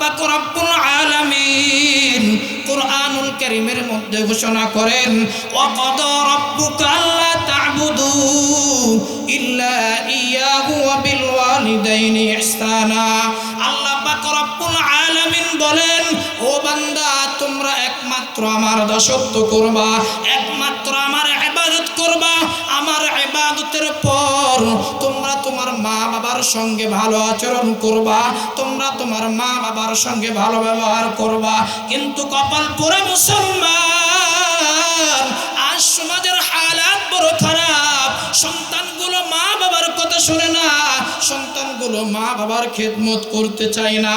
পাক রব্বুল আলামিন কোরআনুল কারীমের মধ্যে ঘোষণা করেন, ওয়াকাদ রাব্বুকা আল্লা তা'বুদু ইল্লা ইয়াহু ওয়া বিল ওয়ালিদাইনি ইহসানা। আল্লাহ পাক রব্বুল আলামিন বলেন, ও বান্দা, তোমরা একমাত্র আমার দাসত্ব করবা, একমাত্র ইবাদতের পর তোমরা তোমার মা বাবার সঙ্গে ভালো আচরণ করবা, তোমরা তোমার মা বাবার সঙ্গে ভালো ব্যবহার করবা। কিন্তু কপাল পরে মুসলমান, আজ সমাজের হালাত বড় খারাপ, সন্তানগুলো মা বাবার শুনে না, সন্তানগুলো মা বাবার খেদমত করতে চায় না।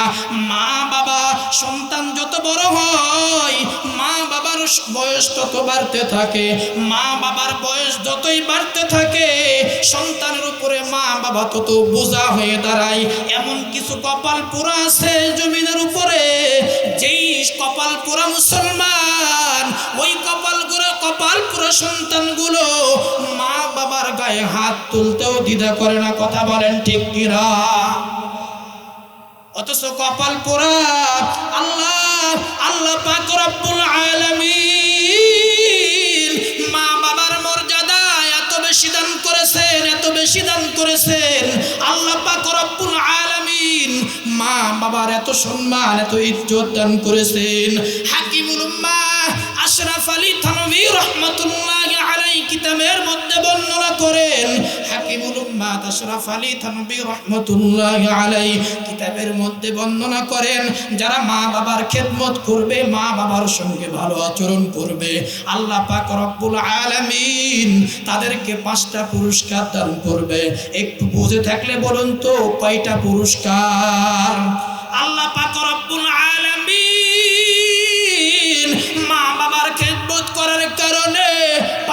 মা বাবা, সন্তান যত বড় হয়, মা বাবার বয়স তত বাড়তে থাকে। মা বাবার বয়স যতই বাড়তে থাকে, সন্তানের উপরে মা বাবা তত বোঝা হয়ে দাঁড়ায়। এমন কিছু কপাল পুরা আছে জমিনের উপরে? যেই কপাল পুরা মুসলমান, ওই কপাল কপাল পুরো সন্তানগুলো মা বাবার গায়ে হাত তুলতেও দ্বিধা করে না, কথা বলেন ঠিক কিনা? অথচ কপাল পোড়া, আল্লাহ আল্লাহ মা বাবার এত বেশি দান করেছেন, এত বেশি দান করেছেন। মা বাবার এত সম্মান, এত ইজ্জত দান করেছেন। হাকিমুল উম্মাহ আশরাফ আলী রহমাতুল্লাহ আলাই কিতাবের মধ্যে বর্ণনা করেন আশরাফ আলী রহমাতুল্লাহ আলাই কিতাবের মধ্যে বর্ণনা করেন, যারা মা বাবার খেদমত করবে, মা বাবার সঙ্গে ভালো আচরণ করবে। আল্লাহ পাক রব্বুল আলামিন তাদেরকে পাঁচটা পুরস্কার দান করবে। একটু বুঝে থাকলে বলুন তো, কয়টা পুরস্কার? আল্লাহ পাক রব্বুল আলামিন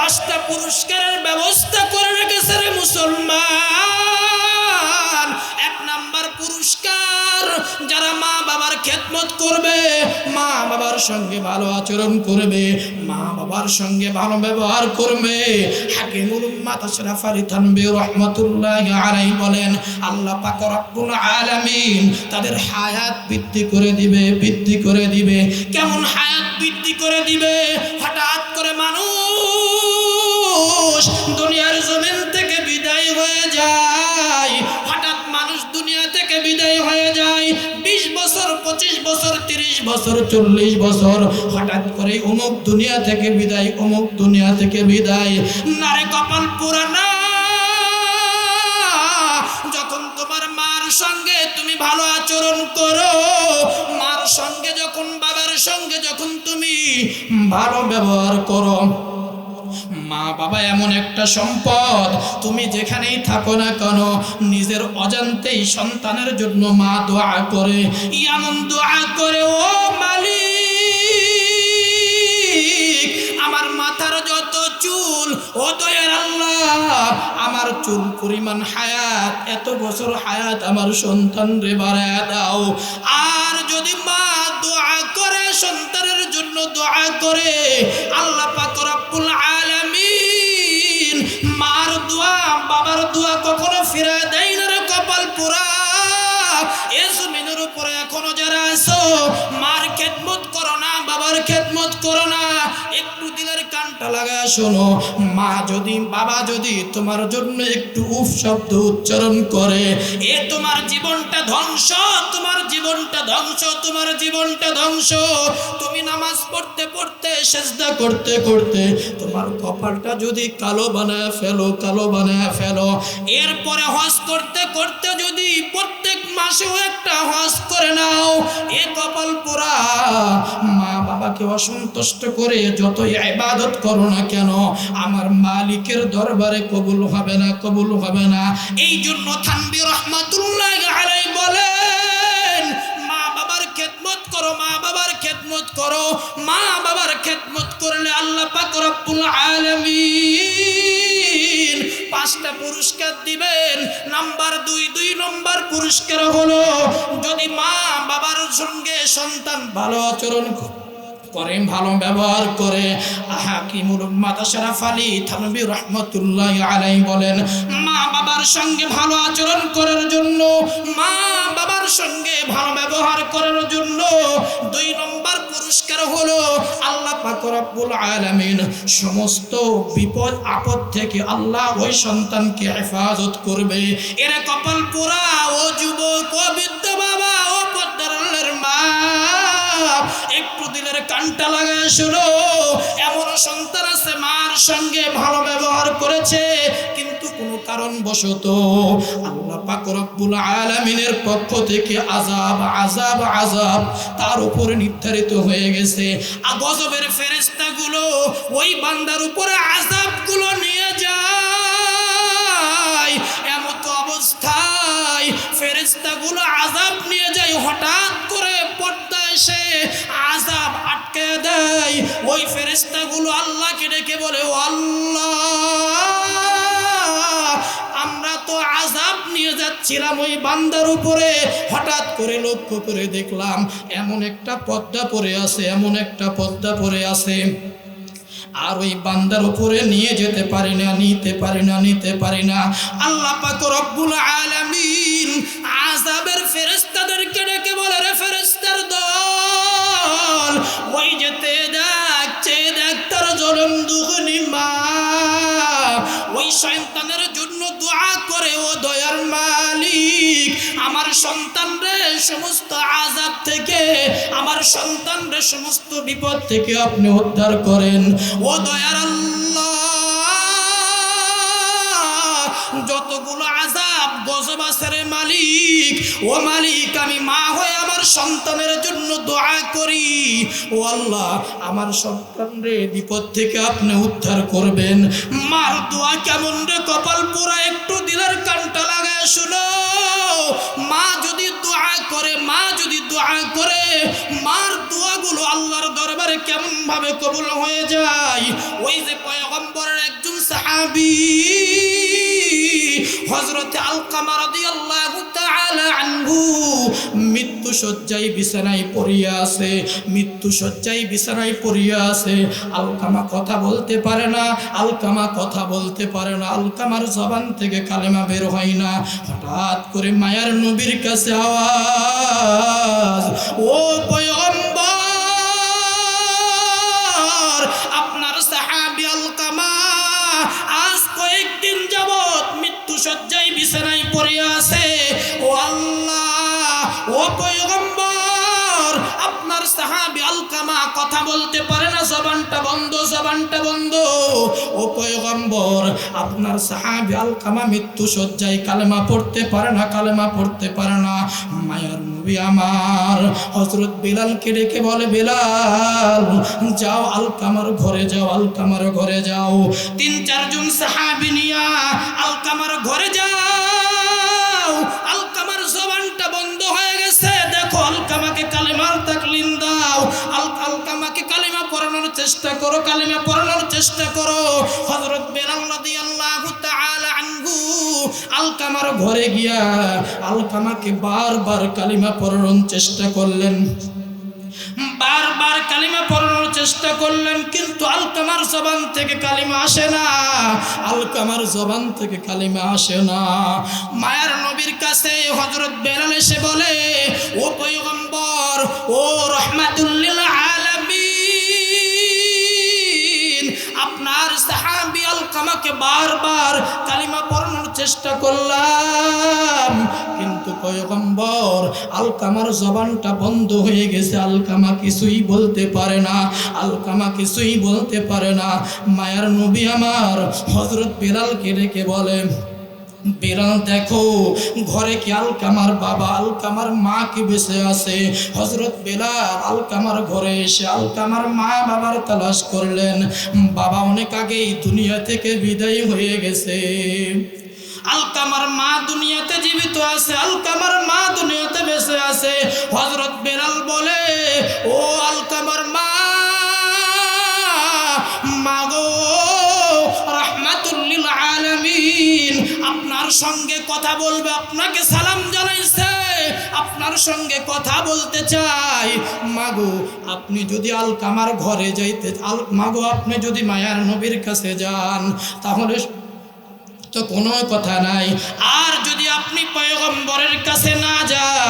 পাঁচটা পুরস্কারের ব্যবস্থা করে রেখেছে রে মুসলমান। এক নাম্বার পুরস্কার, যারা মা বাবার খেদমত করবে, মা বাবার সঙ্গে ভালো আচরণ করবে, মা বাবার সঙ্গে ভালো ব্যবহার করবে। হাকিমুল উম্মাত আশরাফ আলী থানবী রহমাতুল্লাহ আলাইহি বলেন, আল্লাহ পাক রব্বুল আলামিন তাদের হায়াত বৃদ্ধি করে দিবে, বৃদ্ধি করে দিবে। কেমন হায়াত বৃদ্ধি করে দিবে? হঠাৎ করে মানুষ দুনিয়ার জমিন থেকে বিদায় হয়ে যায়। হঠাৎ মানুষ দুনিয়া থেকে বিদায় হয়ে যায়। বিশ বছর, পঁচিশ বছর, তিরিশ বছর, চল্লিশ বছর, হঠাৎ করে অমুক দুনিয়া থেকে বিদায়, অমুক দুনিয়া থেকে বিদায়। নারে কপাল পুরানা। যখন তোমার মার সঙ্গে তুমি ভালো আচরণ করো, মার সঙ্গে যখন, বাবার সঙ্গে যখন তুমি ভালো ব্যবহার করো মা বাবা এমন একটা সম্পদ। তুমি যেখানেই থাকো না কেন, নিজের অজান্তেই সন্তানের জন্য মা দোয়া করে। এমন দোয়া করে, ও মালিক! আমার মাথার যত চুল, ও দয়ার আল্লাহ, আমার চুল পরিমাণ হায়াত, এত বছর হায়াত আমার সন্তান রে বাড়ায় দাও। আর যদি মা দোয়া করে, সন্তানের জন্য দোয়া করে, আল্লাহ পাক রব্বুল আলামিন মার দোয়া, বাবার দোয়া কখনো ফিরা দেয় না রে কপাল পুরা এ জমিনের উপরে এখনও যারা আছো, মার খেদমত করো না, বাবার খেদমত করো না। কানটা লাগা শোনো। মা যদি, বাবা যদি তোমার জন্য একটু উফ শব্দ উচ্চারণ করে, এ তোমার জীবনটা ধ্বংস, তোমার জীবনটা ধ্বংস, তোমার জীবনটা ধ্বংস। তুমি নামাজ পড়তে পড়তে, সেজদা করতে করতে তোমার কপালটা যদি কালো বানায় ফেলো, কালো বানায় ফেলো। এরপরে হজ করতে করতে যদি প্রত্যেক মাসেও একটা হজ করে নাও, এ কপাল পোড়া মা বাবাকে অসন্তুষ্ট করে যতই ইবাদত করো না কেন? আমার মালিকের দরবারে কবুল হবে না, কবুল হবে না। এই জন্য থানবি রহমাতুল্লাহ আলাই খেদমত করলে পাঁচটা পুরস্কার দিবেন। নাম্বার দুই দুই নম্বর পুরস্কার হলো, যদি মা বাবার সঙ্গে সন্তান ভালো আচরণ করে করে ভালো ব্যবহার করে আলী থানবী বলেন, মা বাবার সঙ্গে ভালো আচরণ করার জন্য, মা বাবার সঙ্গে ভালো ব্যবহার করার জন্য দুই নম্বর পুরস্কার হলো আল্লাহ পাক রব্বুল আলামিন সমস্ত বিপদ, আপদ থেকে আল্লাহ ওই সন্তানকে হেফাজত করবে। এরা কপাল পোড়া ও যুবক ও মা একটু দিলের কানটা লাগায় শুনো। এমন সন্তান আছে মার সঙ্গে ভালো ব্যবহার করেছে, কিন্তু কোনো কারণবশত আল্লাহ পাক রব্বুল আলামিনের পক্ষ থেকে আজাব আজাব আজাব তার উপরে নির্ধারিত হয়ে গেছে। আর গজবের ফেরেশতাগুলো ওই বান্দার উপরে আজাবগুলো নিয়ে যায়। এমত অবস্থায় ফেরেশতাগুলো আজাব নিয়ে যায়, হঠাৎ করে পর্দা এসে আজাব আটকে দেয়। ওই ফেরেশতাগুলো আল্লাহকে ডেকে বলে, "ও আল্লাহ, আমরা তো আজাব নিয়ে যাচ্ছিলাম ওই বান্দার উপরে। হঠাৎ করে লক্ষ্য করে দেখলাম, এমন একটা পদ্মা পড়ে আছে, এমন একটা পদ্মা পড়ে আছে। আর ওই বান্দার উপরে নিয়ে যেতে পারি না, নিতে পারি না, নিতে পারি না। আল্লাহ পাক রব্বুল আলামিন আযাবের ফেরেশতাদেরকে ডেকে বলে, রে ফেরেশতার দল ওই যেতে দেখ চেয়ে দেখ তার জলম দুগুনি মা। ওই সন্তানের জন্য দোয়া করে, ও দয়ার মালিক। আমার সন্তান রে সমস্ত আজাব থেকে, আমার সন্তান রে সমস্ত বিপদ থেকে আপনি উদ্ধার করেন। ও দয়ার আল্লাহ, যতগুলো আজাব গজব মালিক। ও মালিক, আমি মা হয়ে আমার সন্তানের জন্য দোয়া করি। ও আল্লাহ, আমার সন্তান রে, বিপদ থেকে আপনি উদ্ধার করবেন। মার দোয়া কেমন রে কপাল পোড়া একটু দিলের কানটা লাগায় শুনো। মা যদি দোয়া করে, মা যদি দোয়া করে, মার দোয়াগুলো আল্লাহর দরবারে কেমন ভাবে কবুল হয়ে যায়? ওই যে পয়গম্বরের একজন সাহাবী হযরত আলকামা রাদিয়াল্লাহু মৃত্যু শয্যায় বিছানায় পড়িয়া আছে, মৃত্যু শয্যায় বিছানায় পড়িয়া আছে। আলকামা কথা বলতে পারে না, আলকামা কথা বলতে পারে না, আলকামার জবান থেকে কালেমা বের হয় না। হঠাৎ করে মায়ার নবীর কাছে আওয়াজ, ও পয়গম্বর বিছানায় পড়ে আছে। ও আল্লাহ, ও পয়গম্বর, আপনার সাহাবী আলকামা কথা বলতে পারে না, জবানটা বন্ধ জবানটা বন্ধ। ও পয়গম্বর, আপনার সাহাবী আলকামা মৃত্যু কালেমা পড়তে পারে না, কালেমা পড়তে পারে না। মায়ার আমার হজরত বিলালকে ডেকে বলে, বিলাল, যাও আলকামার ঘরে যাও, আলকামার ঘরে যাও। তিন চারজন সাহাবি নিয়া আলকামার চেষ্টা করো, কালিমা পড়ানোর চেষ্টা করো। আনহু আলকামার ঘরে গিয়া আলকামাকে বারবার কালিমা পড়ানোর চেষ্টা করলেন। বারবার কালিমা পড়ানোর চেষ্টা করলেন, কিন্তু আলকামার জবান থেকে কালিমা আসে না। আলকামার জবান থেকে কালিমা আসে না। মায়ার নবীর কাছে হজরত বেলাল এসে বলে, ও পয়গম্বর, ও রহমাতুল্লিল আপনার সাহাবি আলকামাকে বারবার কালিমা পড়ানোর চেষ্টা করলাম। কিন্তু পয়গম্বর আলকামার জবানটা বন্ধ হয়ে গেছে। আলকামা কিছুই বলতে পারে না আলকামা কিছুই বলতে পারে না। মায়ার নবী আমার হজরত বেলালকে রেখে বলে বেলাল দেখো, ঘরে কি আলকামার বাবা? আলকামার মা কি বেঁচে আছে? হজরত বেলাল আলকামার ঘরে এসে আলকামার মা বাবার তালাশ করলেন। বাবা অনেক আগেই দুনিয়া থেকে বিদায় হয়ে গেছে। আলকামার মা দুনিয়াতে জীবিত আছে, আলকামার মা দুনিয়াতে বেঁচে আছে। হজরত বেলাল বলে, ও আলকামার মা মাগো আলামিন। আপনার সঙ্গে কথা বলবে, আপনাকে সালাম জানাইছে। আপনার সঙ্গে কথা বলতে চাই। মাগো, আপনি যদি আলকামার ঘরে যাইতে আল মাগো, আপনি যদি মায়ার নবীর কাছে যান, তাহলে তো কোনো কথা নাই। আর যদি আপনি পয়গম্বরের কাছে না যান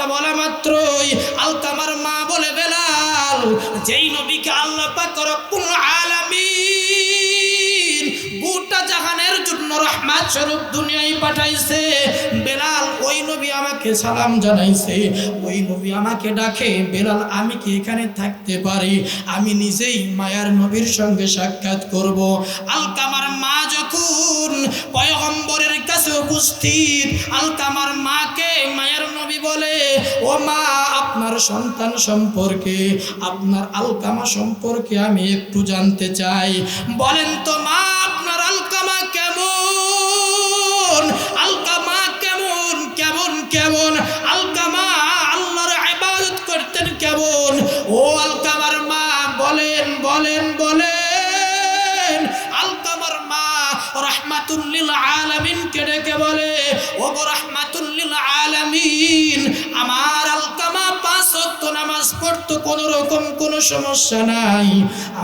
কথা বলা মাত্রই আলকামার মা বলে বেলাল যেই নবীকে আল্লাহ পাক রব্বুল আলামিন স্বরূপ দুনিয়ায় পাঠাইছে। বেলাল, ওই নবী আমাকে সালাম জানাইছে। ওই নবী আমাকে ডাকে, বেলাল, আমি কি এখানে থাকতে পারি? আমি নিজেই মায়ার নবীর সঙ্গে সাক্ষাৎ করব। আলকামার মা যখন পয়গম্বরের কাছে উপস্থিত, আলকামার মাকে মায়ের নবী বলে, ও মা, আপনার সন্তান সম্পর্কে, আপনার আলকামা সম্পর্কে আমি একটু জানতে চাই। বলেন তো, মা, আপনার আলকামা কেমন আলকামা, আল্লাহর ইবাদত করতেন কেমন ও আলকামার মা, বলেন বলেন বলেন, আলকামার মা রহমাতুল্লিল আলামিনকে ডেকে বলে ও রহমাতুল্লিল আলামিন আমার আলকামা পাঁচ ওয়াক্ত নামাজ পড়তো কোনো রকম কোনো সমস্যা নাই।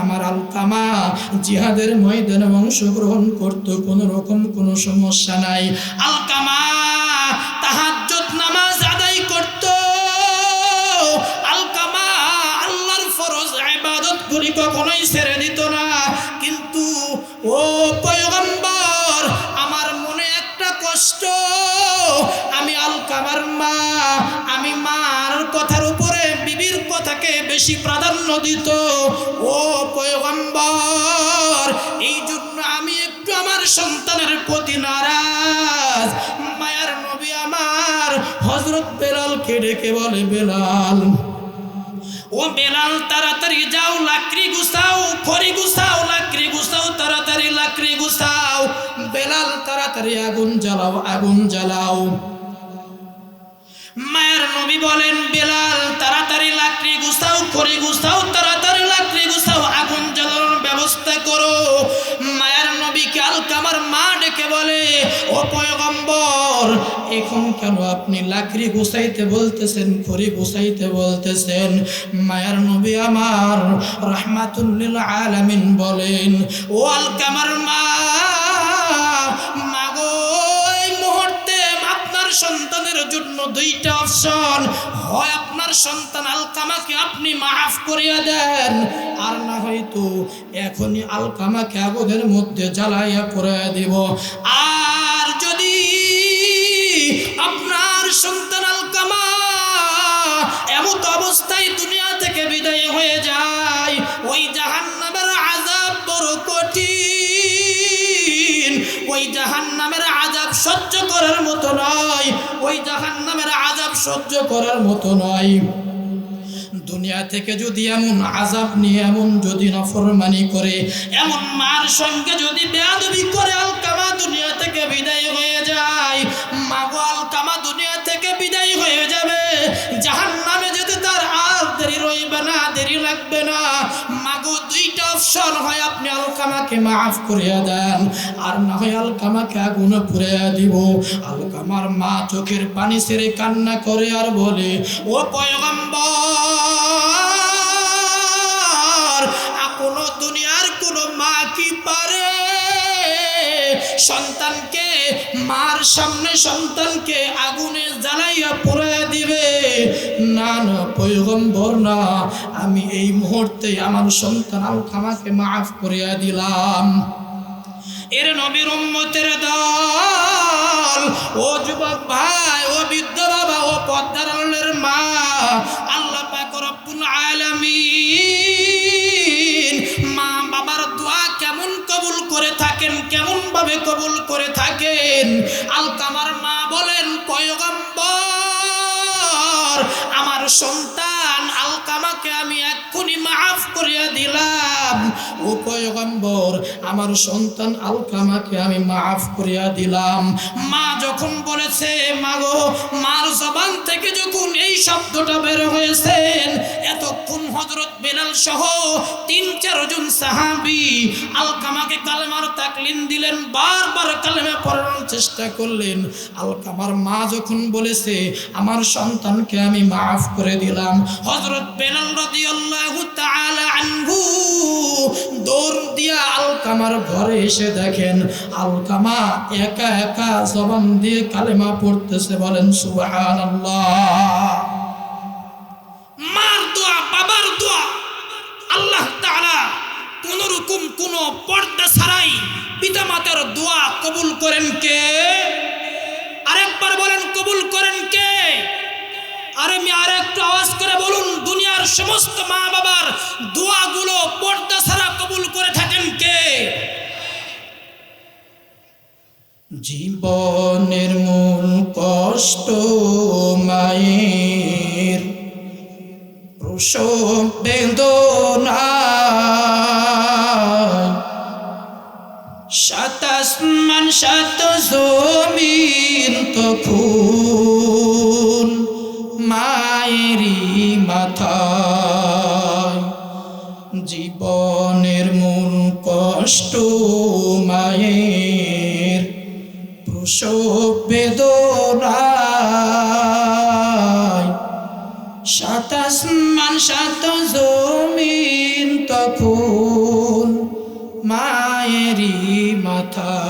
আমার আলকামা জিহাদের ময়দানে অংশগ্রহণ করতো কোনো রকম কোনো সমস্যা নাই। আলকামা তাহাজ্জুদ গুলি কখনোই ছেড়ে দিত না। কিন্তু, ও পয়গম্বর, আমার মনে একটা কষ্ট। আমি আলকামার মা, আমি মার কথার উপরে বিবির কথাকে বেশি প্রাধান্য দিত। ও পয়গম্বর, এই জন্য আমি একটু আমার সন্তানের প্রতি নারাজ। মায়ার নবী আমার হজরত বেলালকে ডেকে বলে, বেলাল ও বেলাল, তাড়াতাড়ি যাও, লাকড়ি গুছাও খড়ি গুছাও, লাকড়ি গুছাও, তাড়াতাড়ি লাকড়ি গুছাও। বেলাল, তাড়াতাড়ি আগুন জ্বালাও আগুন জ্বালাও। মায়ের নবী বলেন, বেলাল, তাড়াতাড়ি লাকড়ি গুছাও খড়ি গুছাও, তাড়াতাড়ি লাকড়ি গুছাও, আগুন জ্বালানোর ব্যবস্থা করো। মায়ের নবীকে আলকামার মা ডেকে বলে, ও পয়গম্বর, এখন কেন আপনি লাকড়ি গুছাইতে বলতেছেন, খড়ি গুছাইতে বলতেছেন? মায়ার নবী আমার রহমাতুল্লিল আলামিন বলেন, ও আলকামার মা মুহূর্তে আপনার সন্তানের জন্য দুইটা অপশন, হয় আপনার সন্তান আলকামাকে আপনি মাফ করিয়া দেন। আর না হয়তো এখনই আলকামাকে আগুনের মধ্যে জ্বালাইয়া পড়াইয়া দিব। আর যদি আপনার সন্তান আলকামা এমত অবস্থায় দুনিয়া থেকে বিদায় হয়ে যায়, ওই জাহান্নামের আজাব বড় কঠিন। ওই জাহান্নামের আজাব সহ্য করার মতো নয়। ওই জাহান্নামের সহ্য করার মতো নয়। দুনিয়া থেকে যদি এমন আজাব নিয়ে, এমন যদি নফরমানি করে, এমন মার সঙ্গে যদি বেয়াদবি করে, আলকামা দুনিয়া থেকে বিদায় হয়ে যায়। মাগো আলকামা দুনিয়া থেকে বিদায় হয়ে যাবে। জাহান নামে রইবে না, দেরি লাগবে না। মাগো, দুইটা অপশন হয়, আপনি আলকামাকে মাফ করিয়া দেন, আর না হয় আলকামাকে আগুনে পুরিয়া দিব। আলকামার মা চোখের পানি ছেড়ে কান্না করে আর বলে, ও পয়গম্বর সন্তানকে, মার সামনে সন্তানকে আগুনে জ্বালাইয়া পড়ে দিবে। না না, পয়গম্বর, না, আমি এই মুহূর্তে আমার সন্তান আলকামাকে মাফ করিয়া দিলাম। এর নবীর উম্মতের দল, ও যুবক ভাই, ও বৃদ্ধ বাবা, ও পদ্মার মা ভাবে কবুল করে থাকেন? আলকামার মা বলেন পয়গম্বর আমার সন্তান আলকামাকে আমি এক্ষুনি মাফ করিয়া দিলাম। ও পয়গম্বর, আমার সন্তান আলকামাকে আমি মাফ করিয়া দিলাম। মা যখন বলেছে মাগো মার জবান থেকে যখন এই শব্দটা বের হয়েছেন, এতক্ষণ হজরত বেলাল সহ তিন চারজন সাহাবি আলকামাকে কালেমার তাকলিন দিলেন, বারবার কালেমা পড়ানোর চেষ্টা করলেন। আলকামার মা যখন বলেছে, আমার সন্তানকে আমি মাফ করে দিলাম। হজরত আলকামার ঘরে এসে দেখেন আলকামা একা একা জবান দিয়ে কালেমা পড়তেছে, বলেন সুবহানাল্লাহ। মার দোয়া, বাবার দোয়া, আল্লাহ তাআলা কোন রকম কোন পর্দা ছাড়াই পিতামাতার দোয়া কবুল করেন কে? আরেকবার বলেন, কবুল করেন কে? আর আমি আর একটু আওয়াজ করে বলুন, দুনিয়ার সমস্ত মা বাবার দোয়াগুলো পর্দা ছাড়া কবুল করে থাকেন কে? জীবনের মূল কষ্ট মায়ের। প্রসব বেদনা। সাতাশ মান সাত জমিন তখন কষ্ট মায়ের প্রসব বেদনা সাতাশ মান সাত জমিন তখন মায়েরই মাথায়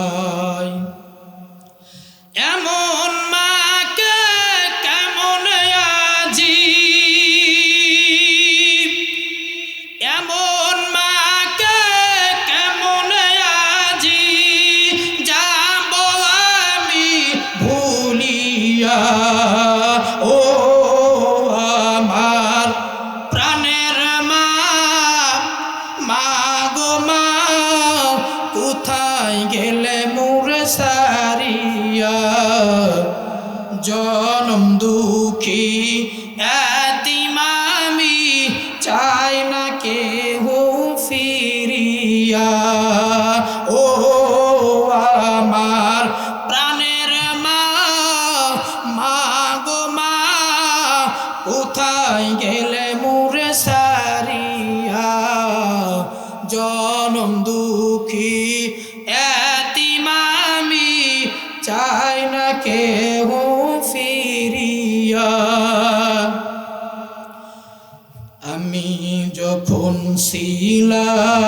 এতিমামি চাই না কেহ ফিরিয়া। আমি যখন ছিলাম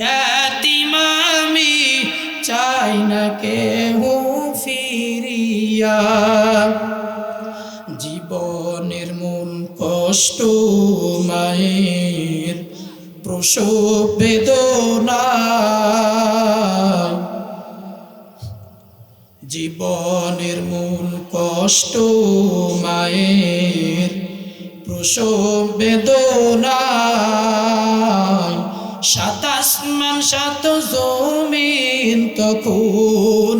এতিমামি চাই না কেহ ফিরিয়া। জীবনের মূল কষ্ট মায়ের প্রসব বেদনা। জীবনের মূল কষ্ট মায়ের প্রসব বেদনায় সাত আসমান সাত জমিন তখন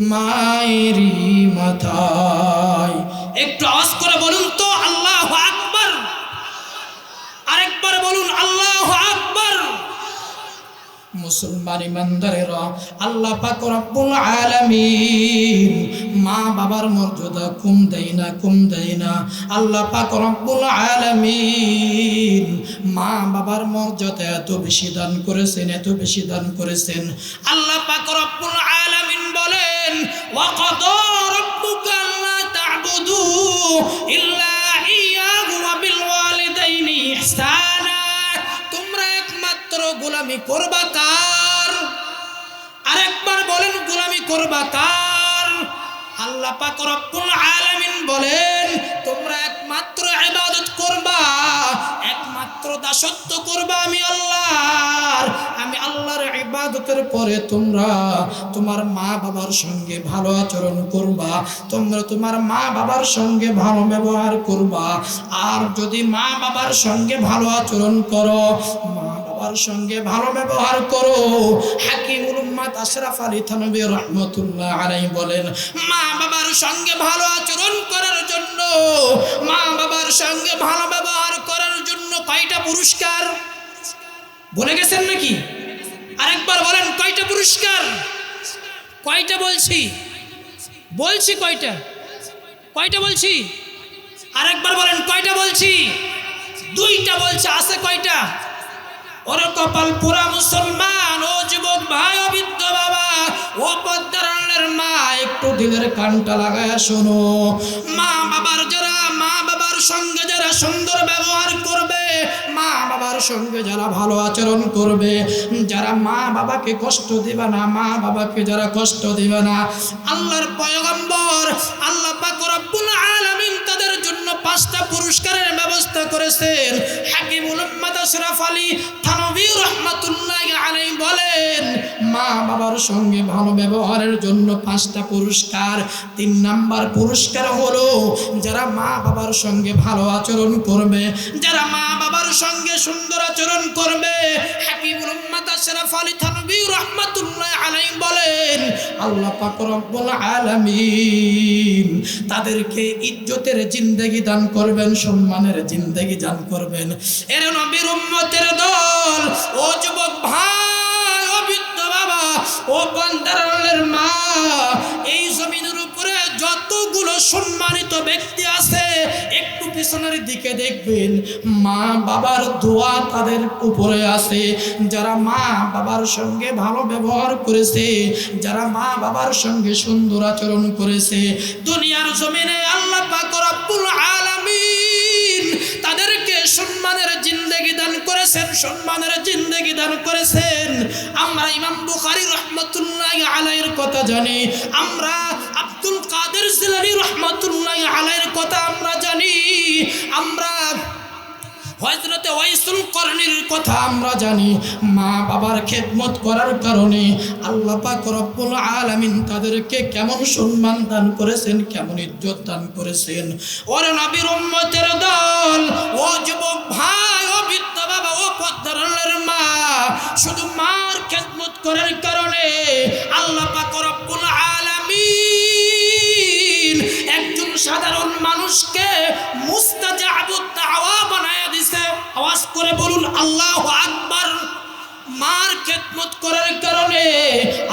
মায়েরই মাথায়। একটু আওয়াজ করে বলুন তো আল্লাহ আকবার আরেকবার বলুন আল্লাহ আকবার মুসলমান ইমানদারেরা আল্লাহ পাক রব্বুল আলামিন মা বাবার মর্যাদা কম দেয় না, কম দেয় না। আল্লাহ পাক রব্বুল আলামিন মা বাবার মর্যাদা এত বেশি দান করেছেন, এত বেশি দান করেছেন। আল্লাহ পাক রব্বুল আলামিন বলেন ওয়া কাদা রাব্বুকা আল্লা তা'বুদু ইল্লা ইয়াহু ওয়া বিল ওয়ালিদাইনি ইহসানা। তোমরা একমাত্র গোলামি করবা কার? আরেকবার বলেন গোলামি করবা তার আল্লাহ পাক রব্বুল আলামিন বলেন তোমরা দাসত্ব করবা আমি আল্লাহর। আমি আল্লাহর ইবাদতের পরে তোমরা তোমার মা বাবার সঙ্গে ভালো আচরণ করবা, তোমরা তোমার মা বাবার সঙ্গে ভালো ব্যবহার করবা। আর যদি মা বাবার সঙ্গে ভালো আচরণ করো, মা বাবার সঙ্গে ভালো ব্যবহার করো, হাকিমুল উম্মাত আশরাফ আলী থানবী রহমতুল্লাহ আলাই বলেন, মা বাবার সঙ্গে ভালো আচরণ করার জন্য, মা বাবার সঙ্গে ভালো ব্যবহার জন্য কয়টা পুরস্কার? বলে গেছেন নাকি? আরেকবার বলেন, কয়টা পুরস্কার? কয়টা বলছি? বলছি কয়টা? কয়টা বলছি? আরেকবার বলেন, কয়টা বলছি? দুইটা বলছে, আছে কয়টা? ওর কপাল পুরা মুসলমান, ও যুবক ভাই, ও বৃদ্ধ বাবা, ও পদ্মারণ্যের মা, একটু দিলের কানটা লাগায় শোনো। মা বাবার যারা, মা বাবার সঙ্গে যারা সুন্দর ব্যবহার করবে, মা বাবার সঙ্গে যারা ভালো আচরণ করবে, যারা মা বাবাকে কষ্ট দিবে না, মা বাবাকে যারা কষ্ট দিবে না, আল্লাহর পয়গম্বর, আল্লাহ পাক রব্বুল আলামিন তাদের জন্য পাঁচটা পুরস্কারের ব্যবস্থা করেছেন। হাকিমুল উম্মাদ আশরাফ আলী বলেন, মা বাবার সঙ্গে ভালো ব্যবহারের জন্য পাঁচটা পুরস্কার। তিন পুরস্কার হলো, যারা মা বাবার সঙ্গে ভালো আচরণ করবে, যারা মা বাবার সঙ্গে সুন্দর আচরণ করবে। বলেন, আল্লাহ তাদেরকে ইজ্জতের জিন্দেগি দান করবেন, সম্মানের জিন্দেগি দান করবেন। এর নবীর উম্মতের দল ও যুবক ভাই, ও বৃদ্ধ বাবা, ও বন্দারের মা, এই জমিনের উপরে যতগুলো সম্মানিত ব্যক্তি আছে, একটু পিছনের দিকে দেখবেন মা বাবার দোয়া তাদের উপরে আছে। যারা মা বাবার সঙ্গে ভালো ব্যবহার করেছে, যারা মা বাবার সঙ্গে সুন্দর আচরণ করেছে, দুনিয়ার জমিনে আল্লাহ পাক সম্মানের জিন্দগি দান করেছেন। আমরা ইমাম বুখারি রহমতুল্লাহ আলাইয়ের কথা জানি। আমরা আব্দুল কাদের জিলানি রহমতুল্লাহ আলাইয়ের কথা আমরা জানি। আমরা হজরতে ওয়াইসুল করণীর কথা আমরা জানি। মা বাবার খেদমত করার কারণে আল্লাহ পাক রব্বুল আলামিন তাদেরকে কেমন সম্মান দান করেছেন, কেমন ইজ্জত দান করেছেন। ওর নবীর উম্মতের দল, ও যুবক ভাই, ও বৃদ্ধ বাবা, ও পদ্মারের মা, শুধু মার খেদমত করার কারণে আল্লাহ পাক রব্বুল আলামিন একজন সাধারণ মানুষকে বানায়া দিছে। আওয়াজ করে বলুন, আল্লাহু আকবার। মার খেদমত করার কারণে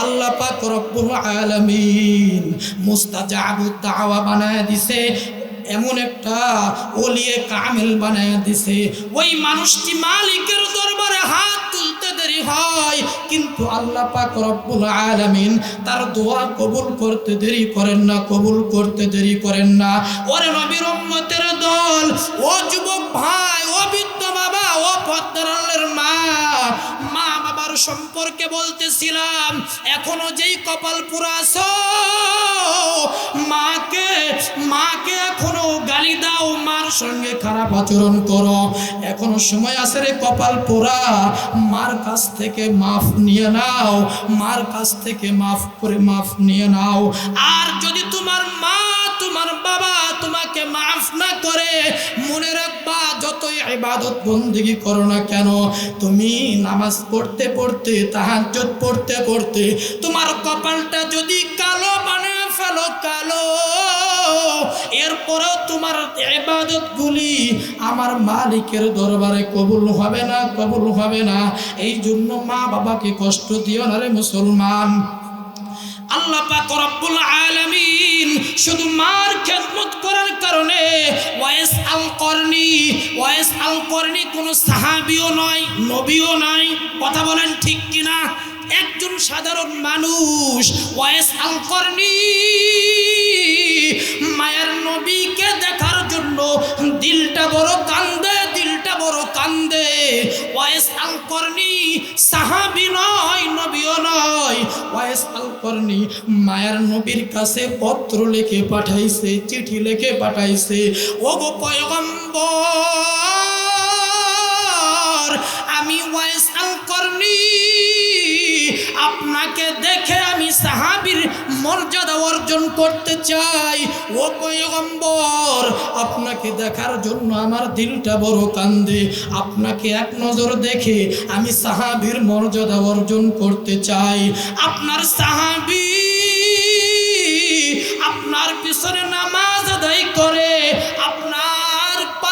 আল্লাহ পাক রব্বুল আলামিন মুস্তাজাবুদ দাওয়া বানায়া দিছে। এমন একটা ওলিয়ে কামেল বানায় দিছে। ওই মানুষটি মালিকের দরবারে হাত হয়, কিন্তু আল্লাহ পাক রব্বুল আলামিন তার দোয়া কবুল করতে দেরি করেন না, কবুল করতে দেরি করেন না। ওরে নবীর উম্মতের দল, ও যুবক ভাই, ও বৃদ্ধ বাবা, ও বাবার সম্পর্কে বলতেছিলাম, এখনও যেই কপাল পুরাছ মাকে মাকে এখনও গালি দাও, মার সঙ্গে খারাপ আচরণ করো। এখনও সময় আছে রে কপাল পোড়া মার কাছ থেকে মাফ নিয়ে নাও, মার কাছ থেকে মাফ করে মাফ নিয়ে নাও। আর যদি তোমার মা তোমার বাবা, তোমাকে মাফ না করে মনে রাখবা, যতই ইবাদত বন্দিগি করো না কেন, তুমি নামাজ পড়তে পড়তে, তাহাজ্জুদ পড়তে পড়তে, তোমার কপালটা যদি কালো বানিয়ে ফেলো কালো, এরপরেও তোমার ইবাদত গুলি আমার মালিকের দরবারে কবুল হবে না, কবুল হবে না। এই জন্য মা বাবাকে কষ্ট দিও না রে মুসলমান। আল্লাহ পাক রব্বুল আলামিন শুধু মার খেদমত করার কারণে ওয়াইস আল করনি, ওয়াইস আল করনি কোনো সাহাবিও নয়, নবীও নয় কথা বলেন ঠিক কিনা? একজন সাধারণ মানুষ ওয়াইস আল করনি মায়ের নবীকে দেখার জন্য দিলটা বড় কান্দে দিলটা বড় কান্দে। ওয়াইস আল করনি, সাহাবি নয়, নবীও নয়। ওয়াইস আল করনি, মায়ের নবীর কাছে পত্র লিখে পাঠাইছে, চিঠি লিখে পাঠাইছে। ও গো পয়গম্বর, আমি ওয়েস আল করনি। আপনাকে দেখে আমি সাহাবীর মর্যাদা অর্জন করতে চাই। ও পয়গম্বর, আপনাকে দেখার জন্য আমার দিলটা বড় কান্দে। আপনাকে এক নজর দেখে আমি সাহাবীর মর্যাদা অর্জন করতে চাই। আপনার সাহাবী আপনার পিছনে নামাজ আদায় করে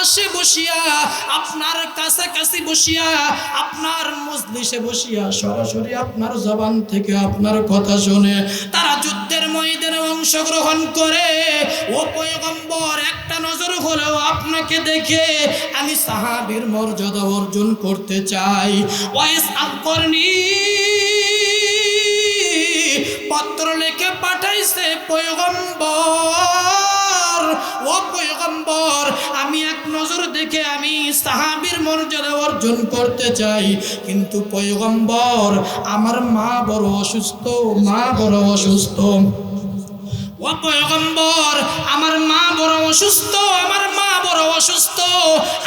পাশে বসিয়া, আপনার কাছাকাছি বসিয়া, আপনার মজলিসে বসিয়া, সরাসরি আপনার জবান থেকে আপনার কথা শুনে তারা যুদ্ধের ময়দানে অংশগ্রহণ করে। ও পয়গম্বর, একটা নজর হলেও আপনাকে দেখে আমি সাহাবীর মর্যাদা অর্জন করতে চাই। ওয়াইস আলকরনি পত্র লিখে পাঠাইছে পয়গম্বর। ও পয়গম্বর, আমি এক নজর দেখে আমি সাহাবীর মর্যাদা অর্জন করতে চাই। কিন্তু পয়গম্বর, আমার মা বড় অসুস্থ, মা বড় অসুস্থ। ও পয়গম্বর, আমার মা বড় অসুস্থ, আমার মা বড় অসুস্থ।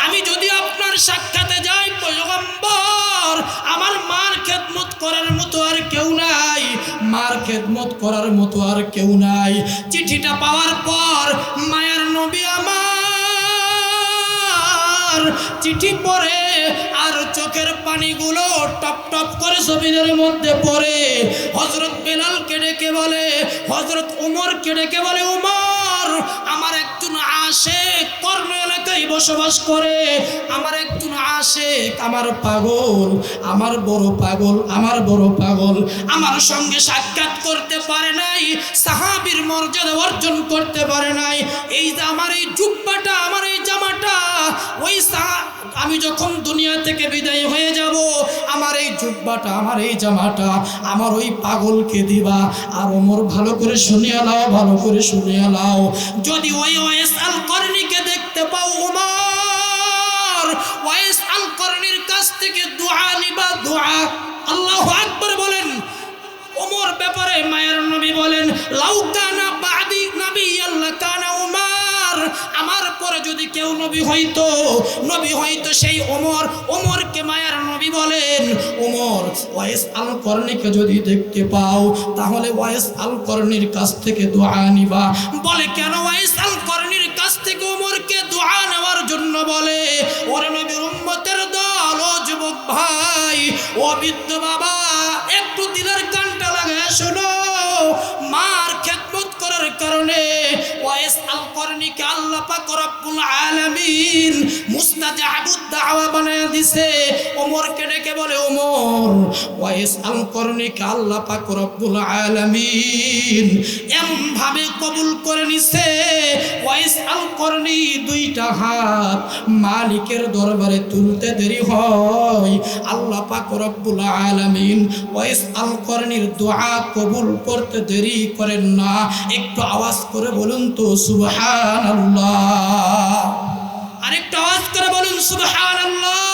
আমি যদি আপনার সাক্ষাতে যাই পয়গম্বর, আমার মার খেদমত করার মতো আর কেউ নাই। মার খেদমত করার মতো আর কেউ নাই। চিঠিটা পাওয়ার পর মায়ার নবী আমার চিঠি পড়ে আর চোখের পানিগুলো টপ টপ করে জমিনের মধ্যে পড়ে। হজরত বেলালকে ডেকে বলে হজরত উমরকে ডেকে বলে, উমর, আমার একজন আসে কর্ম এলাকায় বসবাস করে। আমার একজন আসে আমার পাগল, আমার বড় পাগল, আমার বড় পাগল। আমার সঙ্গে সাক্ষাৎ করতে পারে নাই, সাহাবির মর্যাদা অর্জন করতে পারে নাই। এই যে আমার এই জুব্বাটা, আমার এই জামাটা, ওই সা- আমি যখন দুনিয়া থেকে বিদায় হয়ে যাব, আমার এই জুব্বাটা, আমার এই জামাটা, আমার ওই পাগলকে দিবা। আর ওমর ভালো করে শুনিয়া লাও ভালো করে শুনিয়া লাও যদি ওই ওয়েস আল করণীকে দেখতে পাও উমার ওয়েস আল করণীর কাছ থেকে দোয়া নিবা, দোয়া। আল্লাহ আকবর বলেন। ওমর ব্যাপারে মায়ের নবী বলেন লাউকানা বাদি নবী আল্লাহ কানা যদি কেউ নবী হইতো নবী হইতো সেই ওমর, ওমরকে মায়ের নবী বলেন, ওমর, ওয়াইস আল করণীকে যদি দেখতে পাও, তাহলে ওয়াইস আল করণীর কাছ থেকে দোয়া নিবা। বলে, কেন ওয়াইস আল করণীর কাছ থেকে ওমরকে দোয়া নেওয়ার জন্য বলে, ওরে নবীর উম্মতের দল, ও যুবক ভাই, ও বৃদ্ধ বাবা করণীকে আল্লাহ পাক রব্বুল আলামিন মুস্তাজাবুদ দাওয়া বানায় দিছে। ওমরকে ডেকে বলে, ওমর, ওয়াইস আল করণীকে আল্লাহ পাক রব্বুল আলামিন? এমন ভাবে কবুল করে নিছে। ওয়াইস আল করণী দুইটা হাত মালিকের দরবারে তুলতে দেরি হয়। আল্লাহ পাক রব্বুল আলামিন ওয়াইস আল করণীর দোয়া কবুল করতে দেরি করেন না। একটু আওয়াজ করে বলুন তো সুবহানাল্লাহ। আরেকটু আওয়াজ করে বলুন সুবহানাল্লাহ।